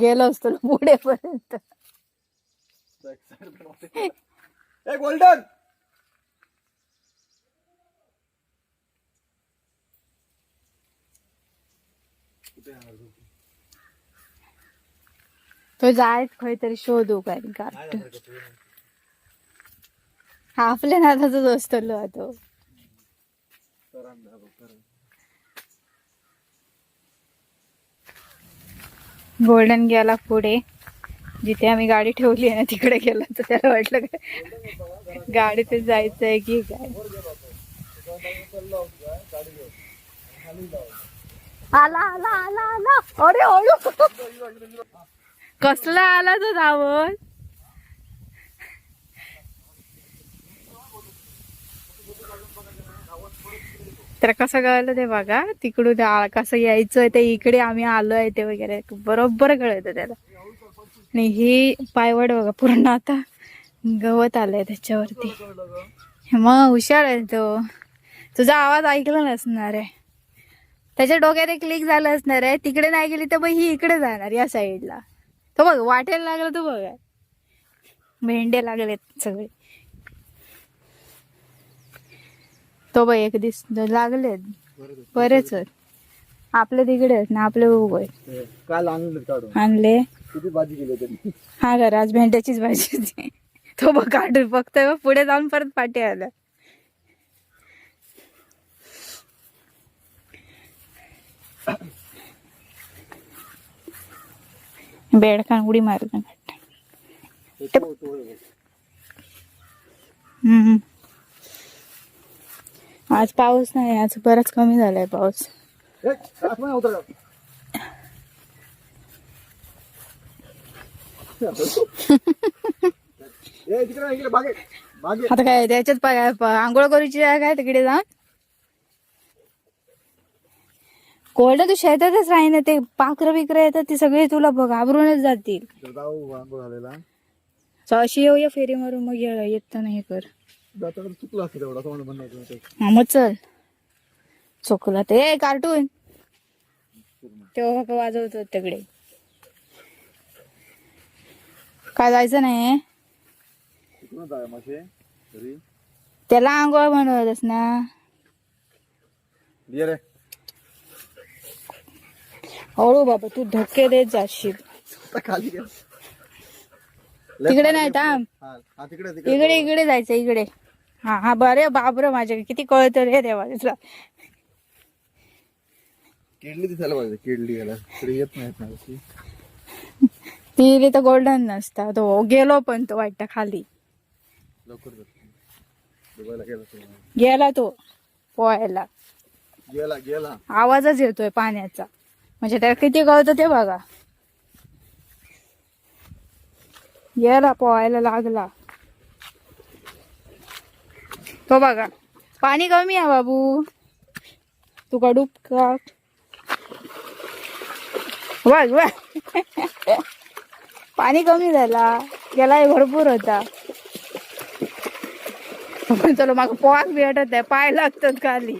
गेलो असतो पुढे पर्यंत गोल्डन! तो जायत खंय तरी शोधू काय गाठ आपल्या नादाचाच असतो तो. गोल्डन गेला पुढे. जिथे आम्ही गाडी ठेवली आहे ना तिकडे गेला तर त्याला वाटलं काय जायचं आहे की काय? आला आला आला आला. अरे कसला आला तो धावत तर कसं कळलं ते बघा. तिकडून कसं यायचं ते इकडे आम्ही आलो आहे ते वगैरे. बरोबर कळतं त्याला. आणि ही पायवड बघा पूर्ण आता गवत आलंय त्याच्यावरती. मग हुशार आहे तो. तुझा आवाज ऐकला नसणार आहे. त्याच्या डोक्यात एक क्लिक झालं असणार आहे. तिकडे नाही गेली तर मग ही इकडे जाणार या साईडला तो बघ वाटेल लागलं तो बघा. भेंडे लागलेत सगळे. तो बघ एक दिस लागलेत बरेच आहेत. आपले तिकडे आहेत ना आपले उभं आहे काल आणलं काढून. आणले? किती भाजी केली तरी हा घर आज भेंड्याचीच भाजी होती. तो बघ काढून बघतोय बघ, पुढे जाऊन परत पाठी आला. बेडकान उडी मारत हम्म. आज पाऊस नाही आज बराच कमी झालाय पाऊस. नाही, आता काय त्याच्यात पाय आंघोळ करूची आहे काय तिकडे जाऊन? कोरडं तू शेतातच राहीन ते पाखरं बिकर येतात ती सगळी तुला बघ घाबरूनच जातील. अशी येऊया फेरी मारून मग ये- येताना हे कर. जाताना चुकलं असतं तेवढा हा मग चल. चुकला ते कार्टून. तेव्हा का वाजवतो तिकडे. काय जायचं नाही मासे तरी त्याला आंघोळ बनवतस ना. ये रे. हळू बाबा तू धक्के देत जाशील. आता खाली घे. तिकडे नाही थांब. हा हा, तिकडे तिकडे. इकडे इकडे जायचं इकडे. हा हा बरे बाबर माझ्या किती कळत रे देवा तुला किडली दिसायला पाहिजे किडली याला. तरी येत नाहीत ना अशी. ती तर गोल्डन नसता तो गेलो पण तो वाटतं खाली. गेला तो पोहायला. गेला गेला. आवाजच येतोय पाण्याचा. म्हणजे त्याला किती कळतं ते बघा. गेला पोहायला लागला. तो बघा. पाणी कमी आहे बाबू. तू कडूप का बघ बघ पाणी कमी झाला. गेला भरपूर होता चलो माग पोहाक भेटत आहे पाय लागतात खाली.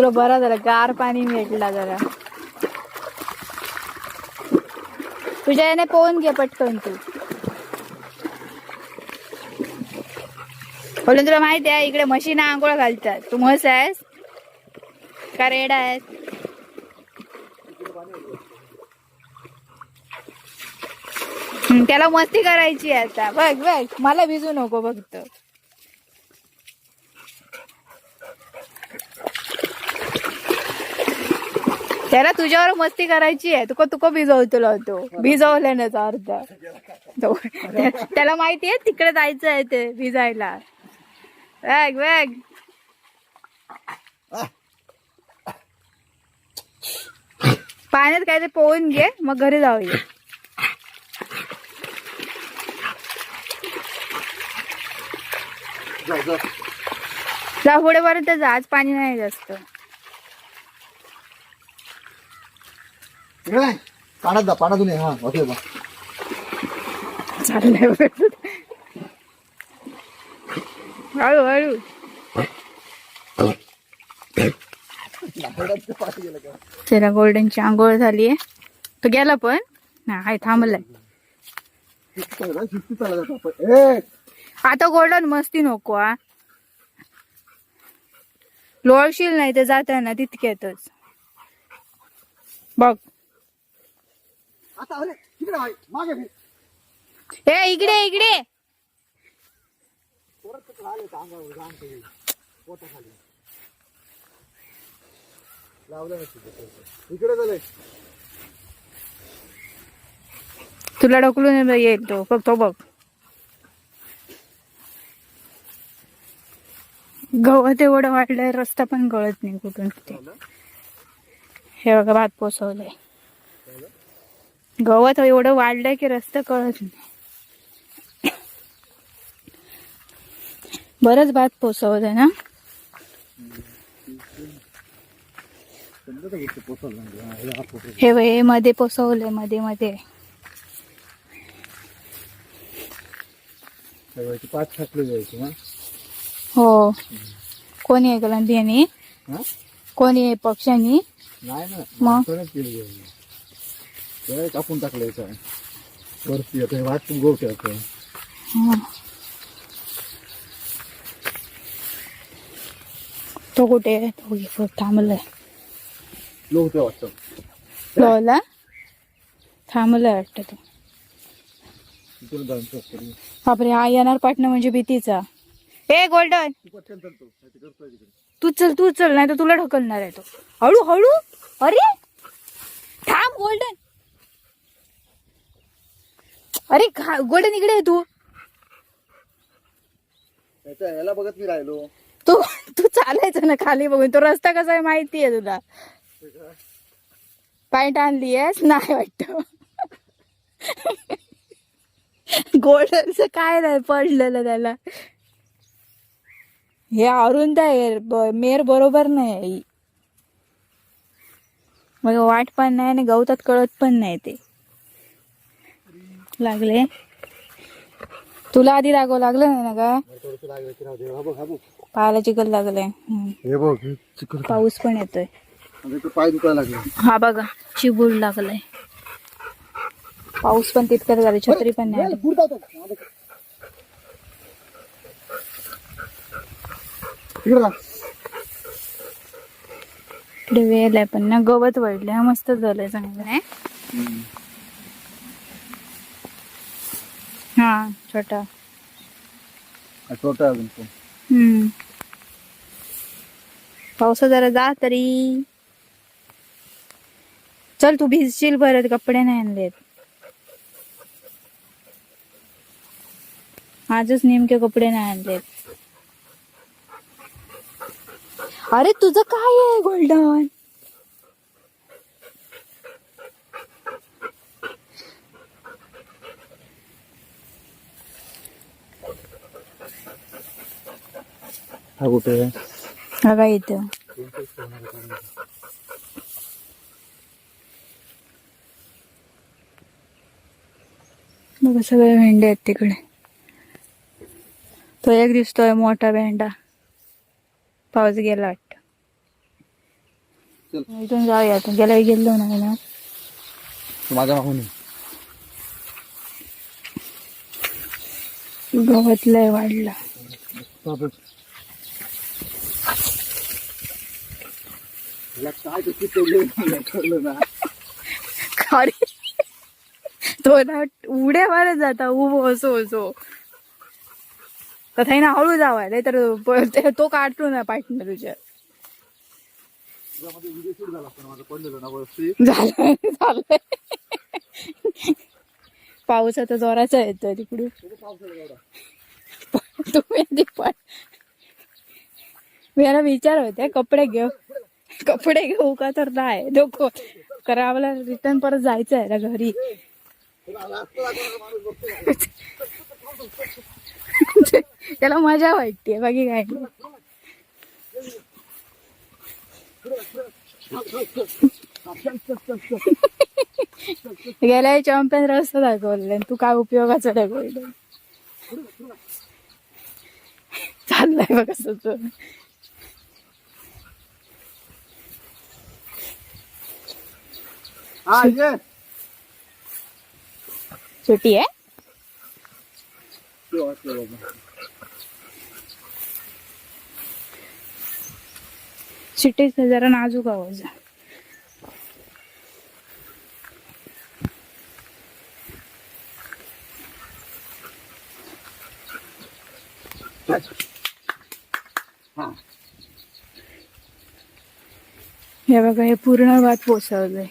मंत्र बरा झाला गार पाणी भेटला जरा. तुझ्या याने पोहून घे पटकन तू. बोलून तुला माहिती आहे इकडे म्हशीना आंघोळ घालतात. तू म्हस आहेस? का रेड आहेस? त्याला मस्ती करायची आहे आता. बघ बघ मला भिजू नको फक्त. त्याला तुझ्यावर मस्ती करायची आहे. तुका तुका भिजवतो तो. भिजवल्याचा अर्ध. त्याला माहिती आहे तिकडे जायचं आहे ते भिजायला. वेग वेग. पाण्यात काय ते पोहून घे मग घरी जाऊया. जा जा जा पुढे पर्यंत जा आज पाणी नाही जास्त. नाही पाण्यात जा पाण्यातून ये हा ओके बा चाललंय. हळू हळू त्याला गोल्डनची आंघोळ झालीये तो गेला पण ना हाय थांबलाय आता गोल्डन मस्ती नको आ लोळशील नाही तर जाताना तितक्यातच बघ आता अरे तिकडे आहे. मागे फिर. ए इकडे इकडे परत तिकडे आले तर अंगावर जाम ते पोटाखाली. लावलं ना तिथे परत. इकडे झालंय तुला ढकलून येईल तो बघ तो बघ गवत एवढं वाढलंय रस्ता पण कळत नाही कुठून हे बघा भात पोचवलंय गवत एवढं वाढलंय की रस्ता कळत नाही. बरंच भात ना गोष्ट पोचवलं म्हणजे. हा, हे मध्ये पोचवलंयमध्ये मध्ये. पाच जायची ना? हो. कोणी आहे गलंबियानी हा? कोणी आहे पक्षांनी नाही ना मग? ते कापून टाकलं याचं वरती येतं वाट हा. तो कुठे आहे? तो थांबलाय. वाटतं. थांबलाय वाटतं तो. तिकडे जाऊन चेक करू. बापरे हा येणार पाटणं म्हणजे भीतीचा. ए गोल्डन! तू पटकन चालतो नाही तर करतोय तिकडे. तू चल तू चल नाही तर तुला ढकलणार आहे तो. हळू हळू. अरे! थांब गोल्डन! अरे गोल्डन इकडे आहे तू. ह्याला बघत मी राहिलो. तू तू चालायचं ना खाली बघून. तो रस्ता कसा आहे माहिती आहे तुला. पॅन्ट आणली आहेस नाही वाटत. गोल्डनच काय नाही पडलेलं त्याला. हे अरुण आहे मेर बरोबर नाही. मग वाट पण नाही आणि गवतात कळत पण नाही ते. लागले. तुला आधी दाखव लागलं नाही ना का लागलं पायाला चिकल. हे हे चिकन पाऊस पण येतोय. पाय दुखायला लागले. हा बघा चिबूड लागलाय. पाऊस पण तितकंच झालं छत्री पण नाही. इकडे वेल आहे पण ना गवत वाढलंय हा मस्त झालंय चांगलं. नाही हा. छोटा. छोटा अजून तो. हम्म. पावसा जरा जा तरी. चल तू भिजशील परत कपडे नाही आणलेत. आजच नेमके कपडे नाही आणलेत. अरे तुझं काय आहे गोल्डन? हा कुठे? हा काय इथं. बघा सगळे भेंडे आहेत तिकडे. तो एक दिसतोय मोठा भेंडा. पाऊस गेला वाटत. इथून जाऊया आता. वेळी गेलो ना ना. तू माझ्या मागून ये. गवत लय वाढला काय ते ना. उड्या मारत जाता उभो असो असो. तथा ना हळू जावा नाही तर तो काढतो ना पाठणार तुझ्या. झाला झालंय पाऊस आता जोराचा येतोय तिकडून. तुम्ही पण मी याला विचार होते कपडे घेऊ. कपडे घेऊ का तर नाही. नको. कारण आम्हाला रिटर्न परत जायचं आहे ना घरी. त्याला मजा वाटते बाकी काय नाही. गेल्या चॅम्पियन रस्ता दाखवले तू काय उपयोगाचं दाखवलं चाललंय बघ कसं हा ये छोटी आहे ते वाचलं बाबा. चिटीच जरा नाजूक आवाज आहे. हा हे बघा हे पूर्ण भात पोचवलंय